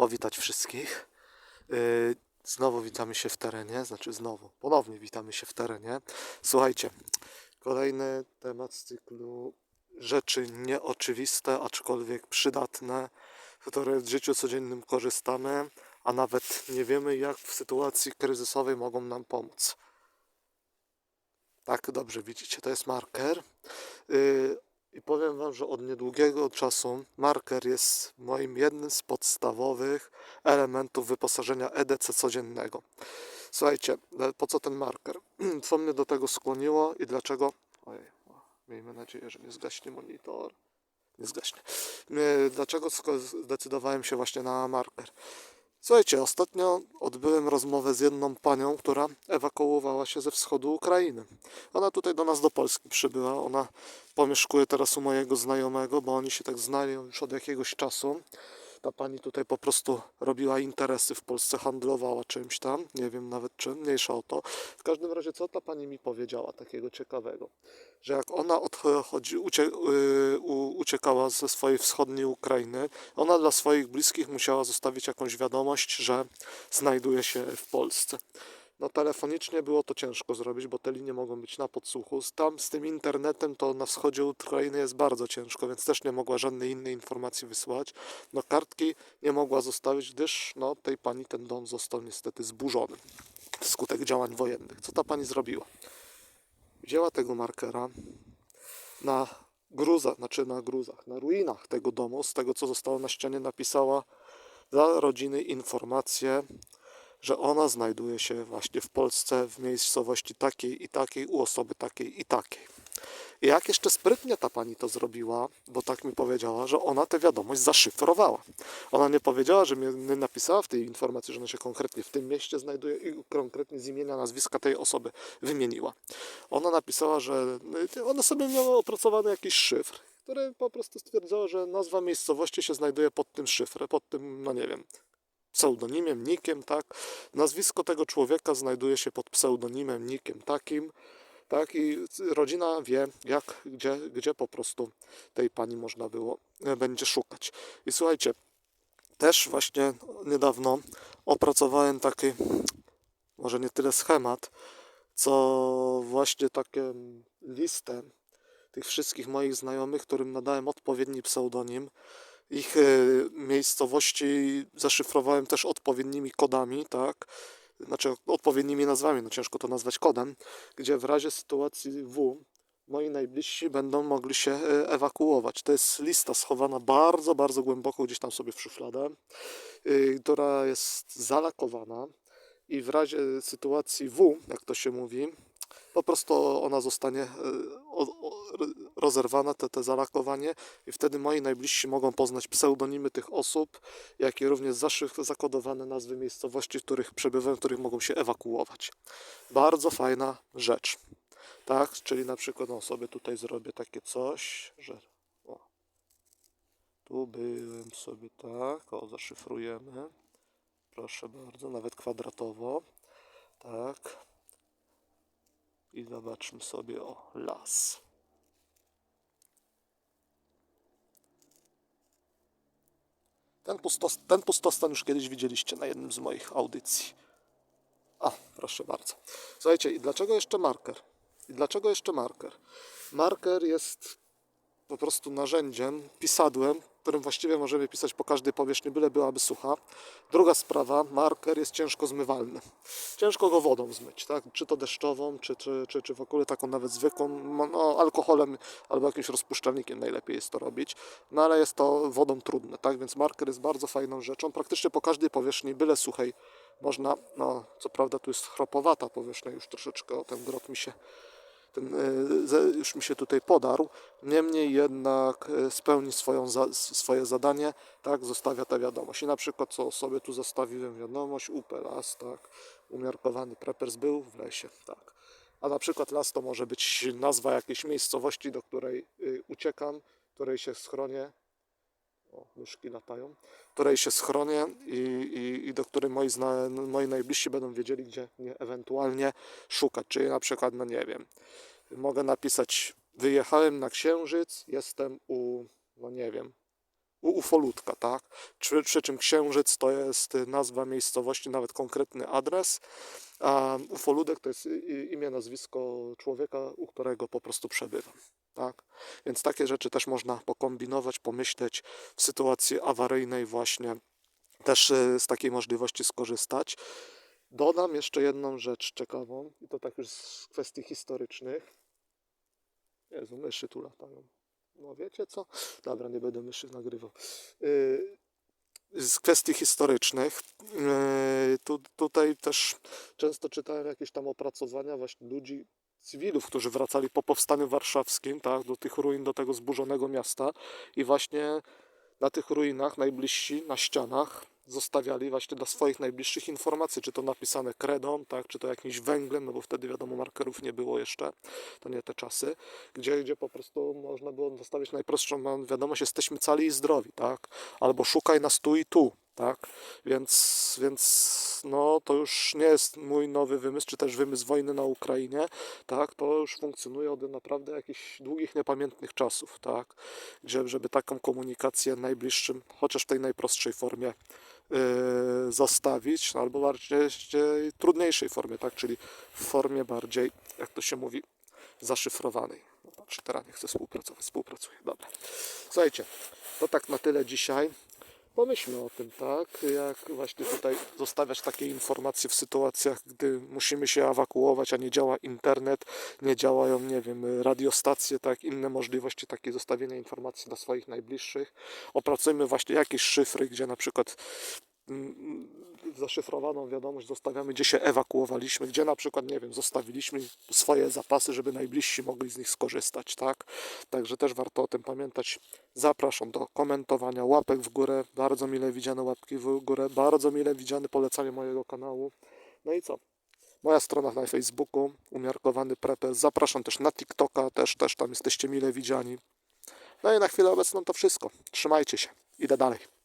powitać wszystkich. Yy, Znowu witamy się w terenie, znaczy znowu, ponownie witamy się w terenie. Słuchajcie, kolejny temat z cyklu rzeczy nieoczywiste, aczkolwiek przydatne, które w życiu codziennym korzystamy, a nawet nie wiemy, jak w sytuacji kryzysowej mogą nam pomóc. Tak, dobrze widzicie, to jest marker. Yy, I powiem Wam, że od niedługiego czasu marker jest moim jednym z podstawowych elementów wyposażenia EDC codziennego. Słuchajcie, e, po co ten marker? Co mnie do tego skłoniło i dlaczego? Ojej, miejmy nadzieję, że nie zgaśnie monitor. Nie zgaśnie. E, Dlaczego zdecydowałem się właśnie na marker? Słuchajcie, ostatnio odbyłem rozmowę z jedną panią, która ewakuowała się ze wschodu Ukrainy. Ona tutaj do nas do Polski przybyła. Ona pomieszkuje teraz u mojego znajomego, bo oni się tak znali już od jakiegoś czasu. Ta pani tutaj po prostu robiła interesy w Polsce, handlowała czymś tam, nie wiem nawet czym, mniejsza o to. W każdym razie, co ta pani mi powiedziała takiego ciekawego? Że jak ona odchodzi, ucie, u- uciekała ze swojej wschodniej Ukrainy, ona dla swoich bliskich musiała zostawić jakąś wiadomość, że znajduje się w Polsce. No telefonicznie było to ciężko zrobić, bo te linie mogą być na podsłuchu. Tam z tym internetem to na wschodzie Ukrainy jest bardzo ciężko, więc też nie mogła żadnej innej informacji wysłać. No kartki nie mogła zostawić, gdyż no, tej pani ten dom został niestety zburzony wskutek działań wojennych. Co ta pani zrobiła? Wzięła tego markera na gruzach, znaczy na gruzach, na ruinach tego domu, z tego co zostało na ścianie napisała dla rodziny informację, że ona znajduje się właśnie w Polsce, w miejscowości takiej i takiej, u osoby takiej i takiej. I jak jeszcze sprytnie ta pani to zrobiła, bo tak mi powiedziała, że ona tę wiadomość zaszyfrowała. Ona nie powiedziała, że mnie nie napisała w tej informacji, że ona się konkretnie w tym mieście znajduje i konkretnie z imienia, nazwiska tej osoby wymieniła. Ona napisała, że y, ona sobie miała opracowany jakiś szyfr, który po prostu stwierdzała, że nazwa miejscowości się znajduje pod tym szyfrem, pod tym, no nie wiem, pseudonimem, nikiem, tak. Nazwisko tego człowieka znajduje się pod pseudonimem, nikiem takim, tak. I rodzina wie, jak, gdzie, gdzie po prostu tej pani można było, e, będzie szukać. I słuchajcie, też właśnie niedawno opracowałem taki, może nie tyle schemat, co właśnie taką listę tych wszystkich moich znajomych, którym nadałem odpowiedni pseudonim. Ich e, miejscowości zaszyfrowałem też odpowiednimi kodami, tak? Znaczy odpowiednimi nazwami, no ciężko to nazwać kodem, gdzie w razie sytuacji W moi najbliżsi będą mogli się e, ewakuować. To jest lista schowana bardzo, bardzo głęboko gdzieś tam sobie w szufladę, y, która jest zalakowana i w razie sytuacji W, jak to się mówi, po prostu ona zostanie e, rozerwana, te, te zalakowanie i wtedy moi najbliżsi mogą poznać pseudonimy tych osób, jak i również zakodowane nazwy miejscowości, w których przebywają, w których mogą się ewakuować. Bardzo fajna rzecz. Tak, czyli na przykład no, sobie tutaj zrobię takie coś, że o, tu byłem sobie tak, o zaszyfrujemy. Proszę bardzo, nawet kwadratowo. Tak. I zobaczmy sobie o las. Ten, pustos, ten pustostan już kiedyś widzieliście na jednym z moich audycji. A, proszę bardzo. Słuchajcie, i dlaczego jeszcze marker? I dlaczego jeszcze marker? Marker jest po prostu narzędziem, pisadłem, którym właściwie możemy pisać po każdej powierzchni, byle byłaby sucha. Druga sprawa, marker jest ciężko zmywalny. Ciężko go wodą zmyć, tak? czy to deszczową, czy, czy, czy, czy w ogóle taką nawet zwykłą, no, alkoholem albo jakimś rozpuszczalnikiem najlepiej jest to robić, no ale jest to wodą trudne, tak? więc marker jest bardzo fajną rzeczą. Praktycznie po każdej powierzchni, byle suchej, można, no co prawda tu jest chropowata powierzchnia już troszeczkę, o ten grot mi się ten e, już mi się tutaj podarł, niemniej jednak e, spełni swoją swoje zadanie, tak, zostawia tę wiadomość. I na przykład co sobie tu zostawiłem wiadomość, UP las, tak, umiarkowany preppers był w lesie, tak. A na przykład las to może być nazwa jakiejś miejscowości, do której y, uciekam, której się schronię, o, myszki latają, której się schronię i, i, i do której moi, zna, moi najbliżsi będą wiedzieli, gdzie mnie ewentualnie szukać. Czyli na przykład, no nie wiem, mogę napisać, wyjechałem na Księżyc, jestem u, no nie wiem, u ufolutka, tak? Przy, przy czym księżyc to jest nazwa miejscowości, nawet konkretny adres, a ufoludek to jest imię, nazwisko człowieka, u którego po prostu przebywam, tak? Więc takie rzeczy też można pokombinować, pomyśleć w sytuacji awaryjnej właśnie też y, z takiej możliwości skorzystać. Dodam jeszcze jedną rzecz ciekawą, i to tak już z kwestii historycznych. Jezu, myszy tu latają. No wiecie co? Dobra, nie będę myszy nagrywał. Y, Z kwestii historycznych, y, tu, tutaj też często czytałem jakieś tam opracowania właśnie ludzi, cywilów, którzy wracali po powstaniu warszawskim, tak, do tych ruin, do tego zburzonego miasta i właśnie na tych ruinach najbliżsi, na ścianach zostawiali właśnie dla swoich najbliższych informacji, czy to napisane kredą, tak, czy to jakimś węglem, no bo wtedy wiadomo markerów nie było jeszcze, to nie te czasy, gdzie, gdzie po prostu można było zostawić najprostszą wiadomość, jesteśmy cali i zdrowi, tak, albo szukaj nas tu i tu, tak, więc, więc no to już nie jest mój nowy wymysł, czy też wymysł wojny na Ukrainie, tak, to już funkcjonuje od naprawdę jakichś długich, niepamiętnych czasów, tak, gdzie, żeby taką komunikację najbliższym, chociaż w tej najprostszej formie yy, zostawić, no, albo bardziej trudniejszej formie, tak, czyli w formie bardziej, jak to się mówi, zaszyfrowanej. No, teraz nie chcę współpracować, współpracuję, dobra. Słuchajcie, to tak na tyle dzisiaj. Pomyślmy o tym, tak, jak właśnie tutaj zostawiać takie informacje w sytuacjach, gdy musimy się ewakuować, a nie działa internet, nie działają, nie wiem, radiostacje, tak, inne możliwości takie zostawienia informacji dla swoich najbliższych. Opracujmy właśnie jakieś szyfry, gdzie na przykład zaszyfrowaną wiadomość zostawiamy, gdzie się ewakuowaliśmy, gdzie na przykład, nie wiem, zostawiliśmy swoje zapasy, żeby najbliżsi mogli z nich skorzystać, tak? Także też warto o tym pamiętać. Zapraszam do komentowania, łapek w górę, bardzo mile widziane łapki w górę, bardzo mile widziane polecanie mojego kanału. No i co? Moja strona na Facebooku, umiarkowany prepes. Zapraszam też na TikToka, też, też tam jesteście mile widziani. No i na chwilę obecną to wszystko. Trzymajcie się. Idę dalej.